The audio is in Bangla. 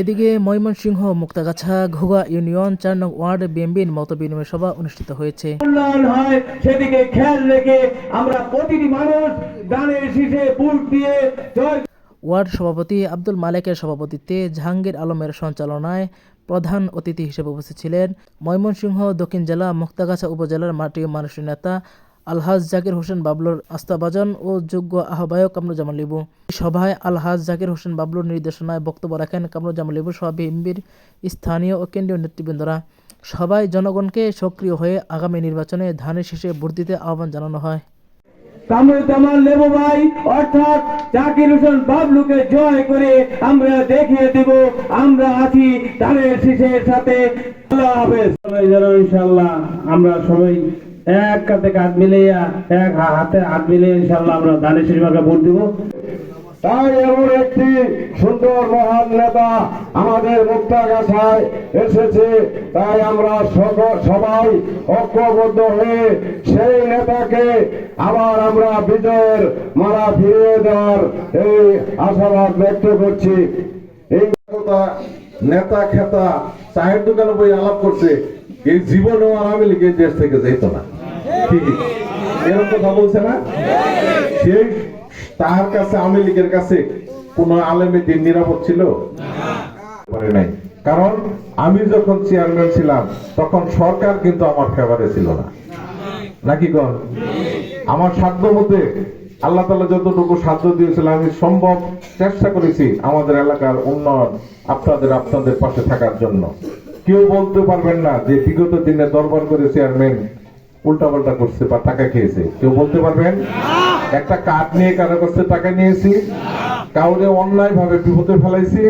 এদিকে ময়মনসিংহ মুক্তাগাছা ঘুগা ইউনিয়ন চার নং ওয়ার্ড বিএমবির মত বিনিময় সভা অনুষ্ঠিত হয়েছে। উন্নয়ন হয় সেদিকে খেয়াল রেখে আমরা প্রতিটি মানুষ শীষে ভোট দিয়ে ওয়ার্ড সভাপতি আব্দুল মালেকের সভাপতিত্বে জাহাঙ্গীর আলমের সঞ্চালনায় প্রধান অতিথি হিসেবে উপস্থিত ছিলেন ময়মনসিংহ দক্ষিণ জেলা মুক্তাগাছা উপজেলার মাটি মানুষের নেতা আলহাজ জাকির হোসেন বাবলুর আস্থাভাজন ও যোগ্য আহ্বায়ক কামরুজ্জামান লিবু। এই সভায় আলহাজ জাকির হোসেন বাবলুর নির্দেশনায় বক্তব্য রাখেন কামরুজ্জামান লিবু সহ বিএনপির স্থানীয় ও কেন্দ্রীয় নেতৃবৃন্দরা। সবাই জনগণকে সক্রিয় হয়ে আগামী নির্বাচনে ধানের শীষে ভোট দিতে আহ্বান জানানো হয়। কামরুজ্জামান লেবু ভাই অর্থাৎ জাকির হোসেন বাবলুকে জয় করে আমরা দেখিয়ে দিব আমরা আছি দানের শীষের সাথে। আল্লাহ হাফেজ। ইনশাল্লাহ আমরা সবাই এক কাতে কাঁধ মিলিয়ে, এক হাতে হাত মিলিয়ে ইনশাল্লাহ আমরা দানের শীষ মার্কা ভোট দিব। তাই এমন একটি সুন্দর, মহান নেতা আমাদের মুক্তাগাছায় এসেছে। তাই আমরা সবাই ঐক্যবদ্ধ হয়ে সেই নেতাকে আবার আমরা বিজয়ের মারা ফিরিয়ে দেওয়ার এই আশাবাদ ব্যক্ত করছি। এই কথা নেতা খেতা চায়ের দোকানে বই আলাপ করছে। এই জীবনেও আওয়ামী লীগের দেশ থেকে যেত না। ঠিক এরকম কথা বলছে না? সেই তার কাছে আওয়ামী লীগের কাছে কোন আলেমে দিন নিরাপদ ছিল? কারণ আমি যখন চেয়ারম্যান ছিলাম, তখন সরকার কিন্তু আমার ফেভারে ছিল না। নাকি কন? আমার সাধ্য মধ্যে আল্লাহ তালা যতটুকু সাধ্য দিয়েছিল, আমি সম্ভব চেষ্টা করেছি আমাদের এলাকার উন্নয়ন আপনাদের আপনাদের পাশে থাকার জন্য। কেউ বলতে পারবেন না যে বিগত দিনে দরবার করে চেয়ারম্যান উল্টাপাল্টা করছে বা টাকা খেয়েছে। কেউ বলতে পারবেন? একটা কার্ড নিয়ে কারও কাছে টাকা নিয়েছি কাউরে অন্যায় ভাবে বিপদে ফেলাইছি.